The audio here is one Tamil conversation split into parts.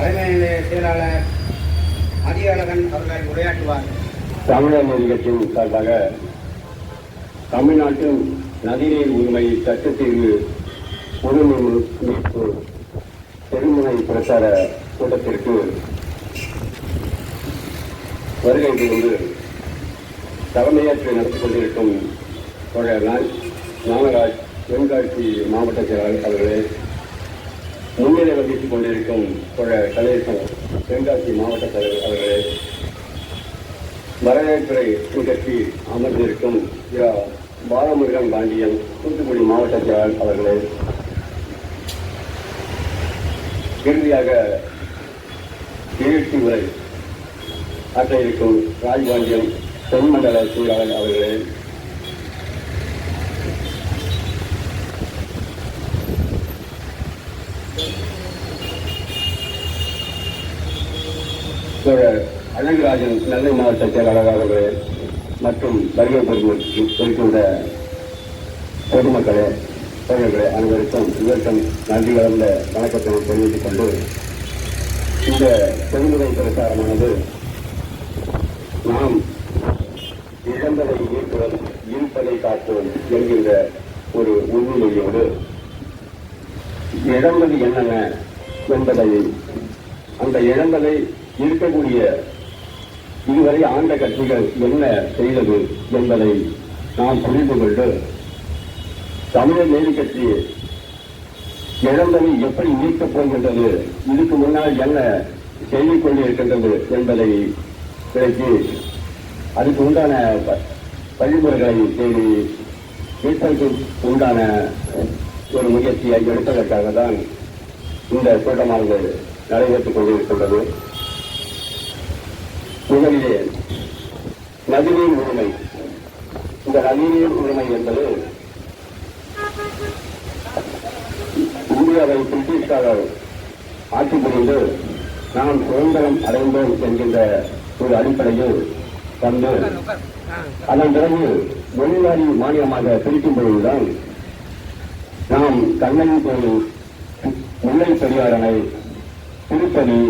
தலைமை செயலாளர் மதியழகன் அவர்கள் உரையாற்றுவார். தமிழர் மொழிகளின் சார்பாக தமிழ்நாட்டின் நதிநீர் உரிமை சட்டத்தீர்வு உரிமை மீட்பு தெருமுனை பிரச்சார கூட்டத்திற்கு வருகை புரிந்து தலைமையேற்று நடத்தி கொண்டிருக்கும் தோழர் நா- தென்காட்சி மாவட்ட செயலாளர் அவர்களே முன்னிலை வகித்துக் கொண்டிருக்கும் தோழர் தென்காசி மாவட்ட தலைவர் அவர்களே வரவேற்புரை நிகழ்ச்சி அமர்ந்திருக்கும் இரா பாலமுருகன் பாண்டியன் தூத்துக்குடி மாவட்ட செயலாளர் அவர்களே இறுதியாக நிகழ்ச்சி உரை ஆற்ற இருக்கும் ராஜ்பாண்டியம் தென்மண்டல செயலாளர் அவர்களே தோழர் அழகுராஜன் நெல்லை மாவட்ட செயலாளர் அவர்களே மற்றும் வருகை பெறும் இருக்கின்ற பொதுமக்களே தோழர்களே அனைவருக்கும் இதற்கும் நன்றி கலந்த வணக்கத்தை தெரிவித்துக் கொண்டு இந்த பொதுமுறை பிரச்சாரமானது நாம் இழந்ததை ஈர்ப்போம் இருப்பதை காப்போம் என்கின்ற ஒரு உண்மையோடு இழந்தது என்னென்ன என்பதை அந்த இழந்ததை இருக்கக்கூடிய இதுவரை ஆண்ட கட்சிகள் என்ன செய்தது என்பதை நாம் புரிந்து கொண்டு தமிழர் நீதி கட்சி இழந்ததை எப்படி நீக்கப் போகின்றது இதுக்கு முன்னால் என்ன செய்து கொண்டிருக்கின்றது என்பதை விளக்கி அதுக்கு உண்டான ப- வழிமுறைகளை செய்து மீட்பதற்கு உண்டான ஒரு முயற்சியை எடுப்பதற்காக தான் இந்த கூட்டமானது நடைபெற்றுக் கொண்டிருக்கின்றது. முதலிலே நதிநீர் உரிமை இந்த நதிநீர் உரிமை என்பது இந்தியாவை பிரிட்டிஷ்காரர் ஆட்சி புரிந்து நாம் சுதந்திரம் அடைந்தோம் என்கின்ற ஒரு அடிப்படையில் வந்து அதன் பிறகு மொழிவாரி மாநிலமாக பிரிக்கும் பொழுதுதான் நாம் கண்ணகி கோயில் முல்லை பெரியாரனை திருப்பதி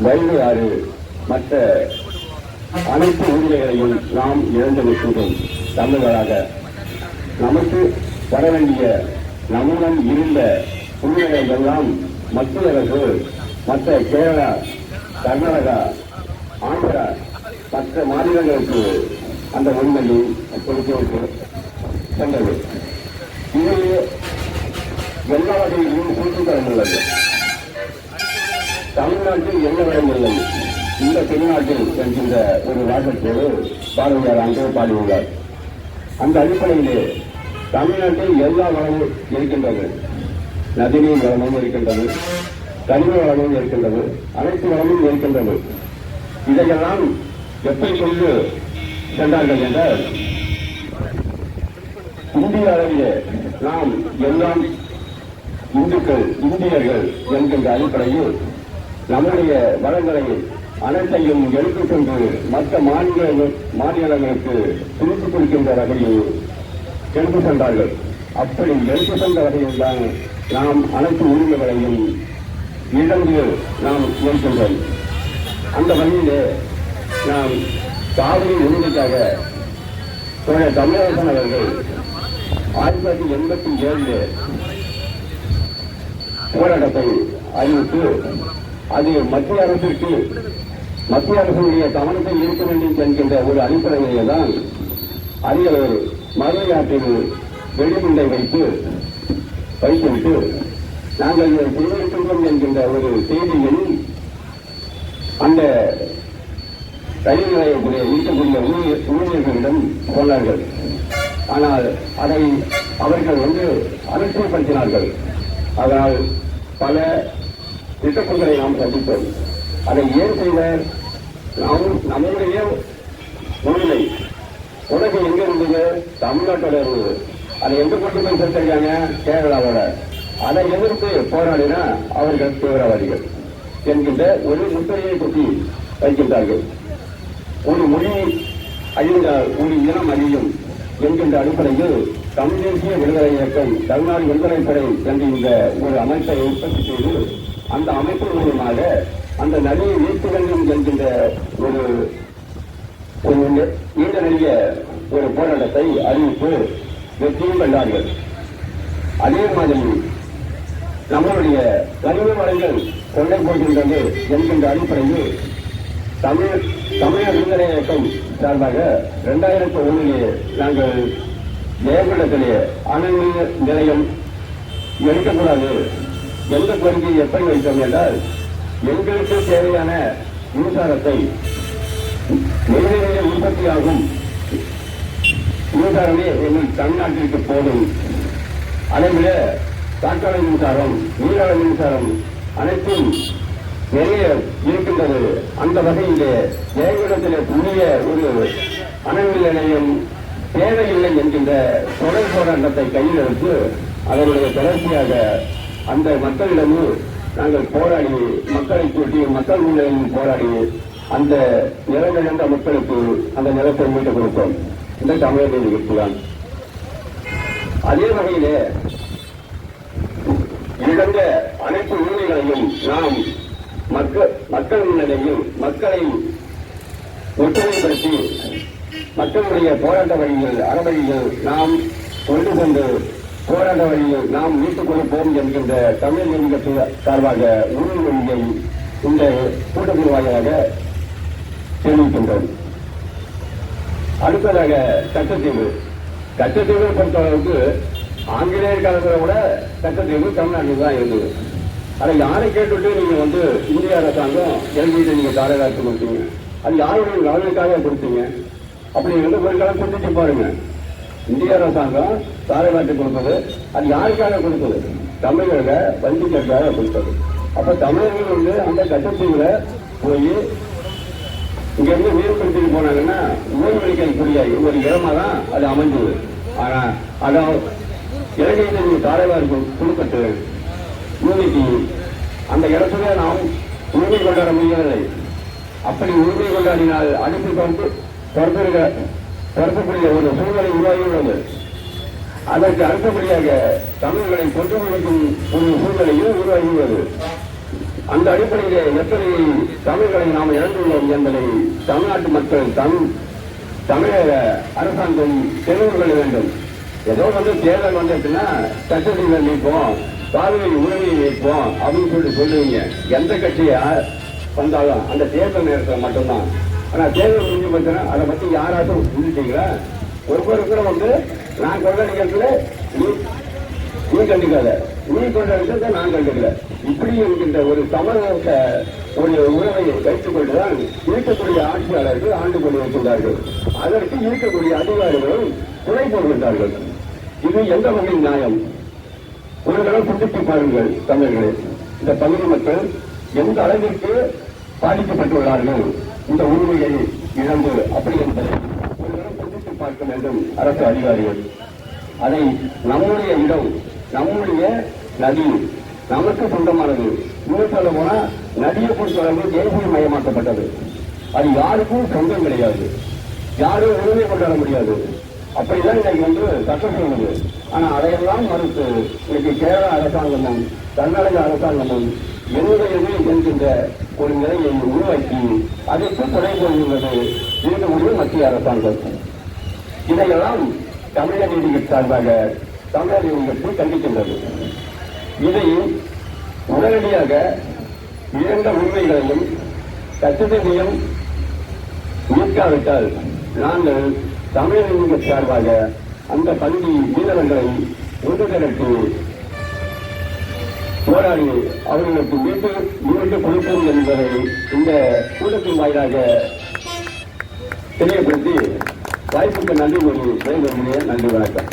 வயது ஆறு மற்ற அனைத்து உரிமைகளையும் நாம் இழந்து நிற்கின்றோம். தமிழர்களாக நமக்கு வர வேண்டிய நம்முடன் இருந்த உரிமைகளை எல்லாம் மத்திய அரசு மற்ற கேரளா கர்நாடகா ஆந்திரா மற்ற மாநிலங்களுக்கு அந்த உரிமையை கொடுத்து சென்றது இதிலே எல்லா வகையிலும் கூட்டுத்தரம் உள்ளது. தமிழ்நாட்டில் என்ன விடமில்லை இந்த திருநாட்டில் என்கின்ற ஒரு வாசத்தோடு பாரதியார் அங்கே பாடியுள்ளார். அந்த அடிப்படையிலே தமிழ்நாட்டில் எல்லா வளமும் இருக்கின்றது. நதிநீர் வளமும் இருக்கின்றது. கனிம வளமும் இருக்கின்றது. அனைத்து வளமும் இருக்கின்றது. இதையெல்லாம் எப்படி கொண்டு சென்றார்கள் என்றால் இந்திய அளவிலே நாம் எல்லாம் இந்துக்கள் இந்தியர்கள் என்கின்ற அடிப்படையில் நம்முடைய வளங்களை அனைத்தையும் எடுத்து சென்று மற்ற மாநில மாநிலங்களுக்கு திருப்பிக் கொடுக்கின்ற வகையில் எடுத்து சென்றார்கள். அப்படி எடுத்து சென்ற வகையில் தான் நாம் அனைத்து உரிமைகளையும் இழந்து நாம் இருக்கின்றோம் அந்த வகையிலே நாம் காவிரி உரிமைக்காக தோழர் தமிழரசன் அவர்கள் ஆயிரத்தி தொள்ளாயிரத்தி எண்பத்தி ஏழு போராட்டத்தை அறிவித்து அது மத்திய அரசிற்கு மத்திய அரசுடைய கவனத்தை ஈர்க்க வேண்டும் என்கின்ற ஒரு அடிப்படையிலே தான் அரியலூர் மதுரை ஆற்றில் வெடிமுண்டை வைத்து வைத்துவிட்டு நாங்கள் இதை செய்திருக்கின்றோம் என்கின்ற ஒரு செய்தியில் அந்த ரயில் நிலையத்திலே இருக்கக்கூடிய ஊழியர்களிடம் சொன்னார்கள். ஆனால் அதை அவர்கள் வந்து அலட்சியப்படுத்தினார்கள் அதனால் பல திட்டக்குழுக்களை நாம் சந்தித்தோம். அதை ஏன் செய்தார்? நாம் நம்முடைய உரிமை உலகம் எங்க இருந்தது? தமிழ்நாட்டோட இருந்தது. அதை எங்க கொண்டு போய் சேர்த்திருக்காங்க கேரளாவோட. அதை எதிர்த்து போராடினா அவர்கள் தீவிரவாதிகள் என்கின்ற ஒரு முத்திரையை குத்தி வைக்கின்றார்கள். ஒரு மொழி அழிந்தால் ஒரு இனம் அழியும் என்கின்ற அடிப்படையில் தமிழ் தேசிய விடுதலை இயக்கம் தமிழ்நாடு விடுதலை படை என்ற இந்த ஒரு அமைப்பை உற்பத்தி செய்து அந்த அமைப்பு மூலமாக அந்த நதியை மீட்க வேண்டும் என்கின்ற ஒரு ஒரு நீண்ட நெடிய ஒரு போராட்டத்தை அறிவித்து வெற்றியும் கண்டார்கள். அதே மாதிரி நம்மளுடைய கனிம வளங்கள் கொள்ளை போகின்றது என்கின்ற அடிப்படையில் தமிழ் தமிழக விடுதலை இயக்கம் சார்பாக இரண்டாயிரத்தி ஒன்றிலே நாங்கள் ஜெயகுண்டத்திலே அணு நிலையம் எடுக்கக்கூடாது எந்த கோரிக்கையை எப்படி வைத்தோம் என்றால் எங்களுக்கு தேவையான மின்சாரத்தை நெல்லிலே உற்பத்தியாகும் மின்சாரமே எங்கள் தமிழ்நாட்டிற்கு போதும். அதேவிட காற்றாலை மின்சாரம் நீராள மின்சாரம் அனைத்தும் நிறைய இருக்கின்றது. அந்த வகையிலே ஏகத்திலே புதிய ஒரு அனல் நிலையம் தேவையில்லை என்கின்ற தொடர் போராட்டத்தை கையில் எடுத்து அதனுடைய தொடர்ச்சியாக அந்த மக்களிடமும் நாங்கள் போராடி மக்களை கூட்டி மக்கள் முன்னிலையில் போராடி அந்த நிலமிழந்த மக்களுக்கு அந்த நிலத்தை மீட்டு கொடுத்தோம். இந்த தமிழக நிகழ்ச்சிதான் அதே வகையிலே இழந்த அனைத்து உரிமைகளையும் நாம் மக்கள் மக்கள் முன்னிலையில் மக்களை ஒற்றுமைப்படுத்தி மக்களுடைய போராட்ட வழிகள் அறவழிகள் நாம் கொண்டு சென்று போராட்ட வழியில் நாம் மீட்டுக் கொடுப்போம் என்கின்ற தமிழ் நீதிக்கு சார்பாக உறுதிமொழியை இந்த கூட்டத்தின் வாயிலாக தெரிவிக்கின்றோம். அடுத்ததாக கச்சத்தீவு. கச்சத்தீவை பொறுத்தளவுக்கு ஆங்கிலேயர் காலத்தில் கூட கச்சத்தீவு தமிழ்நாட்டில் தான் இருந்தது. அதை யாரை கேட்டுட்டு நீங்க வந்து இந்திய அரசாங்கம் இலங்கையில நீங்க தாரகாத்து கொடுத்தீங்க அது யாருடைய நலனுக்காக கொடுத்தீங்க? அப்படி வந்து ஒரு காலம் சிந்திச்சு பாருங்க. இந்திய அரசாங்கம் தாரகாத்து கொடுத்தது. அது யாருக்காக கொடுத்தது? தமிழக வஞ்சிக்கற்காக கொடுத்தது. அப்ப தமிழர்கள் வந்து அந்த கச்சத்தீவுல போய் இங்க இருந்து வீரப்படுத்திட்டு போனாங்கன்னா மீன்பிடிக்கக்கூடிய ஒரு இடமா தான் அது அமைஞ்சது. ஆனா அதான் இலங்கையில் நீங்க தாரைவாருக்கு கொடுக்கட்டு இன்னைக்கு அந்த இடத்துல நாம் உரிமை கொண்டாட முடியவில்லை. அப்படி உரிமை கொண்டாடினால் அடுத்து தொடர்ந்து தொடர்ந்து தொடர்புடைய ஒரு சூழ்நிலை உருவாகியுள்ளது அதற்கு அடுத்தபடியாக தமிழர்களை கொன்று கொடுக்கும் ஒரு சூழ்நிலையும் உருவாகியுள்ளது. அந்த அடிப்படையிலே எத்தனை தமிழர்களை நாம் இழந்துள்ளோம் என்பதை தமிழ்நாட்டு மக்கள் தமிழ் தமிழக அரசாங்கம் தெரிந்து கொள்ள வேண்டும். ஏதோ வந்து தேர்தல் வந்துச்சுன்னா சட்டத்தில் நீப்போம் பார்வை உரிமையை நீப்போம் அப்படின்னு சொல்லி சொல்லுவீங்க. எந்த கட்சியா வந்தாலும் அந்த தேர்தல் நேரத்தில் மட்டும்தான். ஆனால் தேர்தல் முடிஞ்சு பார்த்தீங்கன்னா அதை பற்றி யாராச்சும் புரிஞ்சுட்டீங்களா? ஒவ்வொருத்தரும் வந்து நான் கொள்ளடிக்கிறதுல நிகழ்ச்சியில நீ கண்டுக்காத நீ கொண்டாடுறத நான் கண்டுக்கல. இப்படி இருக்கின்ற ஒரு சமரச ஒரு உறவை வைத்துக் கொண்டுதான் இருக்கக்கூடிய ஆட்சியாளர்கள் ஆண்டு கொண்டு வருகின்றார்கள் அதற்கு இருக்கக்கூடிய அதிகாரிகளும் துணை போடுகின்றார்கள் இது எந்த வகை நியாயம்? ஒரு தடவை சிந்தித்து பாருங்கள் தமிழர்களே. இந்த பகுதி மக்கள் எந்த அளவிற்கு பாதிக்கப்பட்டுள்ளார்கள்? இந்த உரிமையை இழந்து அப்படி என்பதை. பார்க்க வேண்டும் அரசு அதிகாரிகள். அதை நம்முடைய இடம் நம்முடைய நதி நமக்கு சொந்தமானது. இன்னும் சொல்ல போனா நதியை பொறுத்தளவு தேசிய மயமாக்கப்பட்டது. அது யாருக்கும் சொந்தம் கிடையாது. யாரும் உரிமை கொண்டாட முடியாது. அப்படிதான் இன்னைக்கு வந்து சட்டம் சொன்னது ஆனா அதையெல்லாம் மறுத்து இன்னைக்கு கேரள அரசாங்கமும் கர்நாடக அரசாங்கமும் என்னுடையது என்கின்ற ஒரு நிலையை உருவாக்கி அதற்கு துணை கொள்கின்றது இருக்கக்கூடிய மத்திய அரசாங்கம். இதையெல்லாம் தமிழக நீதிகள் சார்பாக தமிழக நீதிகள் கண்டிக்கின்றது. இதை உடனடியாக இரண்ட உண்மைகளையும் கச்சதையும் நீக்காவிட்டால் நாங்கள் தமிழக நீதிகள் சார்பாக அந்த பள்ளி மீனவர்களை ஒன்று திரட்டி போராடி அவர்களுக்கு மீட்டு மீட்டு கொடுப்போம் என்பதை இந்த கூட்டத்தின் வாயிலாக தெரியப்படுத்தி வாய்ப்புக்கு நன்றி கூறி நன்றி வணக்கம்.